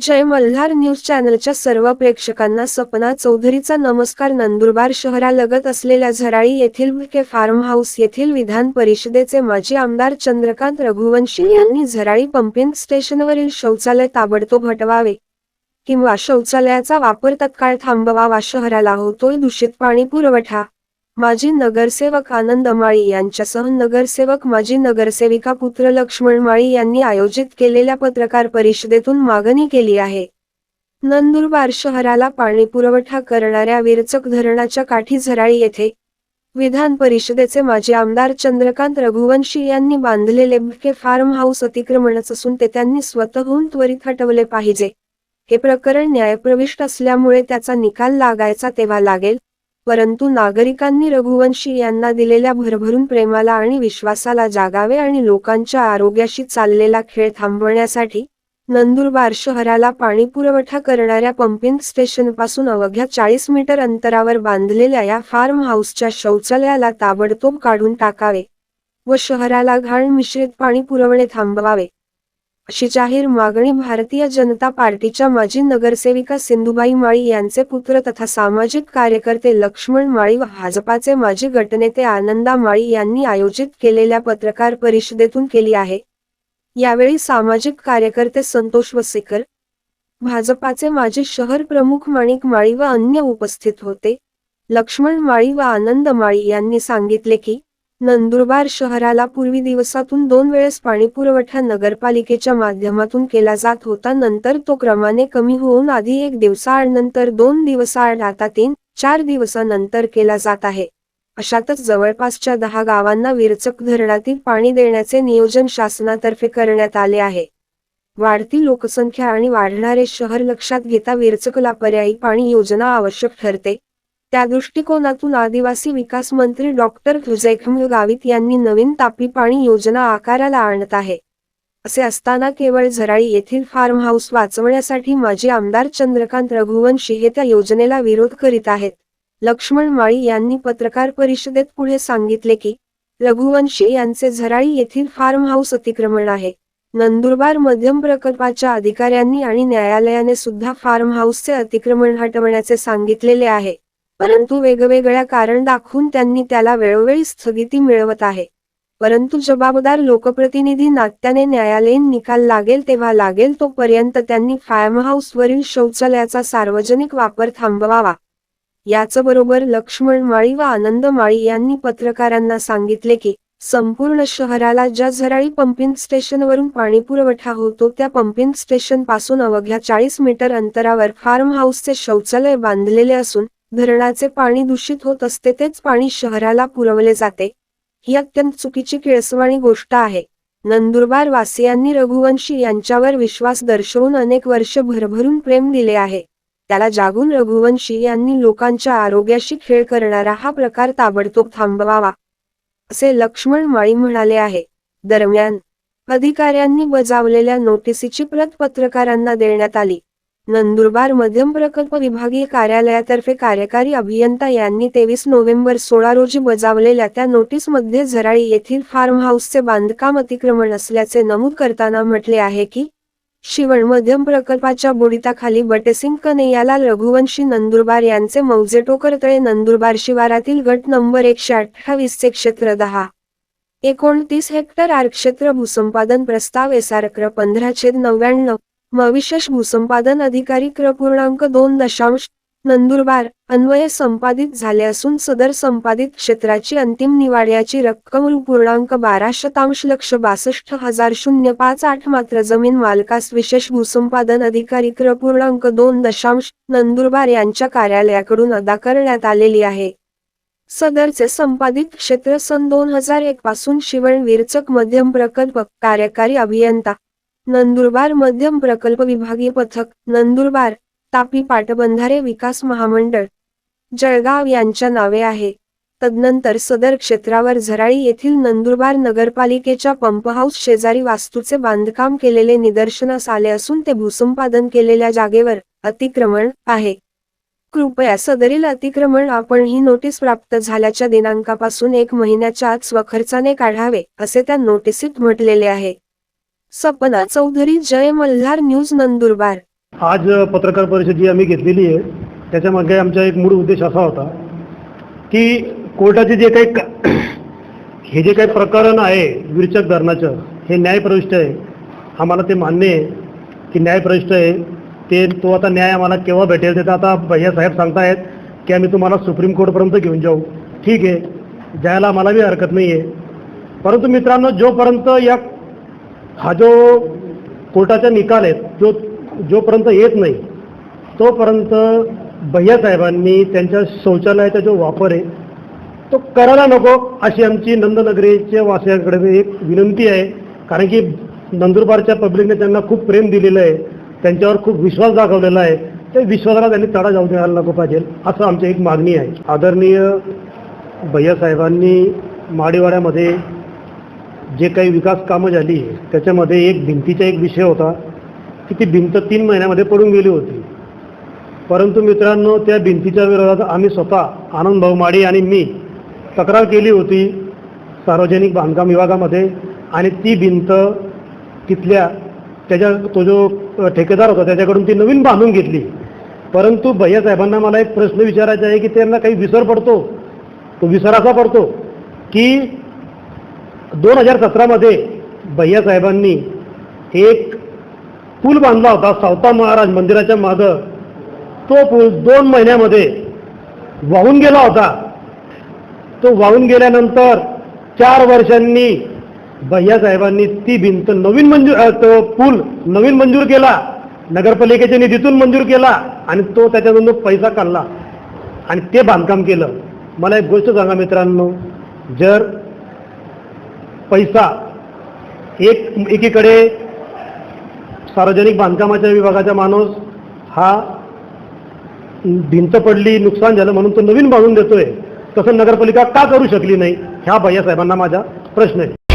जय Malhar news चॅनलच्या सर्व प्रेक्षकांना सपना चौधरीचा नमस्कार. नंदुरबार शहरालगत असलेल्या झराळी येथील के फार्म हाऊस येथील विधान परिषदेचे माजी आमदार चंद्रकांत रघुवंशी यांनी झराळी पंपिंग स्टेशनवरील शौचालय ताबडतोब हटवावे. किंवा शौचालयाचा वापर तत्काळ थांबवावा. शहराला होतोय दूषित पाणी पुरवठा. माजी नगरसेवक आनंद माळी यांच्यासह नगरसेवक माजी नगरसेविका पुत्र लक्ष्मण माळी यांनी आयोजित केलेल्या पत्रकार परिषदेतून मागणी केली आहे. नंदुरबार शहराला पाणी पुरवठा करणाऱ्या विरचक धरणाच्या काठी झराळी येथे विधान परिषदेचे माजी आमदार चंद्रकांत रघुवंशी यांनी बांधलेले के फार्म हाऊस अतिक्रमणच असून ते त्यांनी स्वतःहून त्वरित हटवले पाहिजे. हे प्रकरण न्यायप्रविष्ट असल्यामुळे त्याचा निकाल लागायचा तेव्हा लागेल परंतु नागरिकांनी रघुवंशी यांना दिलेल्या भरभरून प्रेमाला आणि विश्वासाला जागावे आणि लोकांच्या आरोग्याशी चाललेला खेळ थांबवण्यासाठी नंदुरबार शहराला पाणी पुरवठा करणाऱ्या पंपिंग स्टेशनपासून अवघ्या चाळीस मीटर अंतरावर बांधलेल्या या फार्म हाऊसच्या शौचालयाला ताबडतोब काढून टाकावे व शहराला घाण मिश्रित पाणी पुरवणे थांबवावे. अशी जाहीर मागणी भारतीय जनता पार्टीच्या माजी नगरसेविका सिंधुबाई माळी यांचे पुत्र तथा सामाजिक कार्यकर्ते लक्ष्मण माळी व भाजपाचे माजी गटनेते आनंदा माळी यांनी आयोजित केलेल्या पत्रकार परिषदेतून केली आहे. यावेळी सामाजिक कार्यकर्ते संतोष वसेकर भाजपाचे माजी शहर प्रमुख माणिक माळी व अन्य उपस्थित होते. लक्ष्मण माळी व आनंद माळी यांनी सांगितले की नंदुरबार शहराला पूर्वी दिवसातून दोन वेळेस पाणीपुरवठा नगरपालिकेच्या माध्यमातून केला जात होता. नंतर तो क्रमाने कमी होऊन आधी एक दिवसाआड नंतर दोन दिवसाआड आता तीन चार दिवसानंतर केला जात आहे. अशातच जवळपासच्या दहा गावांना विरचक धरणातील पाणी देण्याचे नियोजन शासनातर्फे करण्यात आले आहे. वाढती लोकसंख्या आणि वाढणारे शहर लक्षात घेता विरचकला पर्यायी पाणी योजना आवश्यक ठरते. त्या दृष्टिकोनातून आदिवासी विकास मंत्री डॉक्टर जैखम गावित यांनी नवीन तापी पाणी योजना आकाराला आणत आहे. असे असताना केवळ झराळी येथील फार्म हाऊस वाचवण्यासाठी माजी आमदार चंद्रकांत रघुवंशी हे त्या योजनेला विरोध करीत आहेत. लक्ष्मण माळी यांनी पत्रकार परिषदेत पुढे सांगितले की रघुवंशी यांचे झराळी येथील फार्म हाऊस अतिक्रमण आहे. नंदुरबार मध्यम प्रकल्पाच्या अधिकाऱ्यांनी आणि न्यायालयाने सुद्धा फार्म हाऊसचे अतिक्रमण हटवण्याचे सांगितलेले आहे. परंतु वेगवेगळ्या कारण दाखवून त्यांनी त्याला वेळोवेळी स्थगिती मिळवत आहे. परंतु जबाबदार लोकप्रतिनिधी नात्याने न्यायालयीन निकाल लागेल तेव्हा लागेल तोपर्यंत त्यांनी फार्म हाऊसवरील शौचालयाचा सार्वजनिक वापर थांबवावा. याचबरोबर लक्ष्मण माळी व आनंद माळी यांनी पत्रकारांना सांगितले की संपूर्ण शहराला ज्या झराळी पंपिंग स्टेशनवरून पाणी पुरवठा होतो त्या पंपिंग स्टेशनपासून अवघ्या चाळीस मीटर अंतरावर फार्म हाऊसचे शौचालय बांधलेले असून धरणाचे पाणी दूषित होत असते तेच पाणी शहराला पुरवले जाते. ही अत्यंत चुकीची किळसवाणी गोष्ट आहे. नंदुरबार वासियांनी रघुवंशी यांच्यावर विश्वास दर्शवून अनेक वर्ष भरभरून प्रेम दिले आहे. त्याला जागून रघुवंशी यांनी लोकांच्या आरोग्याशी खेळ करणारा हा प्रकार ताबडतोब थांबवावा असे लक्ष्मण माळी म्हणाले आहे. दरम्यान अधिकाऱ्यांनी बजावलेल्या नोटिसीची प्रत पत्रकारांना देण्यात आली. नंदुरबार मध्यम प्रकल्प विभागीय कार्यालयातर्फे कार्यकारी अभियंता यांनी तेवीस नोव्हेंबर सोळा रोजी बजावलेल्या त्या नोटीसमध्ये झराळी येथील फार्म हाऊसचे बांधकाम अतिक्रमण असल्याचे नमूद करताना म्हटले आहे की शिवण मध्यम प्रकल्पाच्या बुडिताखाली बटेसिंग कनेयाला रघुवंशी नंदुरबार यांचे मौजे टोकरतळे नंदुरबार शिवारातील गट नंबर एकशे अठ्ठावीस चे क्षेत्र दहा. एकोणतीस हेक्टर आरक्षेत्र भूसंपादन प्रस्ताव एसआर पंधरा छेद नव्याण्णव मविशेष विशेष भूसंपादन अधिकारी क्र. पूर्णांक दोन दशांश नंदुरबार अन्वये संपादित झाले असून सदर संपादित क्षेत्राची अंतिम निवाड्याची रक्कम पूर्णांक बारा शतांश लक्ष बासष्ट हजार शून्य पाच आठ मात्र जमीन मालकास विशेष भूसंपादन अधिकारी क्र. पूर्णांक दोन दशांश नंदुरबार यांच्या कार्यालयाकडून अदा करण्यात आलेली आहे. सदरचे संपादित क्षेत्र सन दोन हजार एक पासून शिवण विरचक मध्यम प्रकल्प कार्यकारी अभियंता नंदुरबार मध्यम प्रकल्प विभागीय पथक नंदुरबार तापी पाटबंधारे विकास महामंडळ जळगाव यांच्या नावे आहे. तदनंतर सदर क्षेत्रावर झराळी येथील नंदुरबार नगरपालिकेच्या पंपहाऊस शेजारी वास्तूचे बांधकाम केलेले निदर्शनास आले असून ते भूसंपादन केलेल्या जागेवर अतिक्रमण आहे. कृपया सदरील अतिक्रमण आपण ही नोटीस प्राप्त झाल्याच्या दिनांकापासून एक महिन्याच्या आत स्वखर्चाने काढावे असे त्या नोटिसीत म्हटलेले आहे. सपना चौधरी जय मल्हार न्यूज नंदुरबार. आज पत्रकार परिषद जी आम्ही घेतलेली आहे त्याच्यामागे आमचा एक मूळ उद्देश असा होता की कोर्टाचे जे काही हे जे काही प्रकरण आहे विरचक धरणाचं हे न्यायप्रविष्ट आहे. आम्हाला ते मान्य आहे की न्यायप्रविष्ट आहे. ते तो आता न्याय आम्हाला केव्हा भेटेल ते तर आता भैया साहेब सांगतायत की आम्ही तुम्हाला सुप्रीम कोर्टपर्यंत घेऊन जाऊ. ठीक आहे. जायला आम्हाला बी हरकत नाही आहे परंतु मित्रांनो जोपर्यंत या हा जो कोर्टाचा निकाल आहे जो जोपर्यंत येत नाही तोपर्यंत भैयासाहेबांनी त्यांच्या शौचालयाचा जो वापर आहे तो करायला नको अशी आमची नंदनगरीच्या वासियांकडे एक विनंती आहे. कारण की नंदुरबारच्या पब्लिकने त्यांना खूप प्रेम दिलेलं आहे त्यांच्यावर खूप विश्वास दाखवलेला आहे. त्या विश्वासाला त्यांनी तडा जाऊ द्यायला नको पाहिजे असं आमची एक मागणी आहे. आदरणीय भैयासाहेबांनी माडीवाड्यामध्ये जे काही विकास कामं झाली त्याच्यामध्ये एक भिंतीचा एक विषय होता की ती भिंत तीन महिन्यामध्ये पडून गेली होती. परंतु मित्रांनो त्या भिंतीच्या विरोधात आम्ही स्वतः आनंद भाऊ माडी आणि मी तक्रार केली होती सार्वजनिक बांधकाम विभागामध्ये आणि ती भिंत तिथल्या त्याच्या तो जो ठेकेदार होता त्याच्याकडून ती नवीन बांधून घेतली. परंतु भैयासाहेबांना मला एक प्रश्न विचारायचा आहे की त्यांना काही विसर पडतो तो विसर असा पडतो की दोन हजार सतरामध्ये भैयासाहेबांनी एक पूल बांधला होता सावता महाराज मंदिराच्या मागं. तो पूल दोन महिन्यामध्ये वाहून गेला होता. तो वाहून गेल्यानंतर चार वर्षांनी भैयासाहेबांनी ती भिंत नवीन मंजूर तो पूल नवीन मंजूर केला नगरपालिकेच्या निधीतून मंजूर केला आणि तो त्याच्यातून पैसा काढला आणि ते बांधकाम केलं. मला एक गोष्ट सांगा मित्रांनो जर पैसा. एक एकीकडे सार्वजनिक बांधकामाच्या विभागाचा माणूस हा भिंत पडली नुकसान झालं म्हणून तो नवीन बांधून देतोय. तसं नगरपालिका का करू शकली नाही? ह्या भैया साहेबांना माझा प्रश्न आहे.